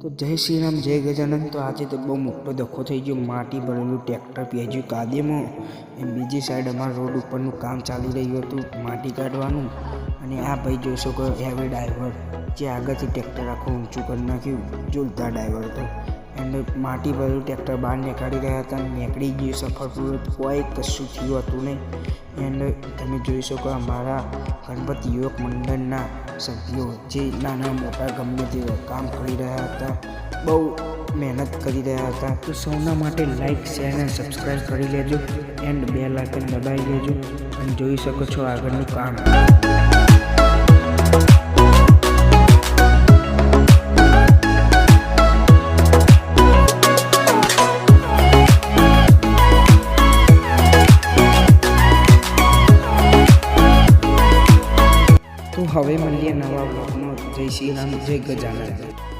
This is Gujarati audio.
તો જય શ્રી રામ જય ગજાનંદ તો આજે તો બહુ મોટો ધક્કો થઈ ગયો. માટી ભરેલું ટ્રેક્ટર પહેજ્યું કાદેમાં. એમ બીજી સાઈડ અમારા રોડ ઉપરનું કામ ચાલી રહ્યું હતું, માટી કાઢવાનું. અને આ ભાઈ જોઈ શકો હેવી ડ્રાઈવર જે આગળથી ટ્રેક્ટર આખું ઊંચું કરી નાખ્યું. ઝૂલતા ડ્રાઈવર તો એમને માટી ભરેલું ટ્રેક્ટર બહાર નીકાળી રહ્યા હતા નીકળી ગયું સફળપૂર્વક કોઈ કશું થયું હતું નહીં. એન્ડ તમે જોઈ શકો અમારા ગણપતિ યુવક મંડળના સભ્યો જે નાના મોટા ગમે તે કામ કરી રહ્યા હતા, બહુ મહેનત કરી રહ્યા હતા. તો સૌના માટે લાઇક શેર અને સબસ્ક્રાઈબ કરી લેજો. એન્ડ બે લાઇકન દબાવી લેજો. અને જોઈ શકો છો આગળનું કામ. તો હવે મળીએ નવા બ્લોગમાં જય શ્રી રામ જય ગજાનંદ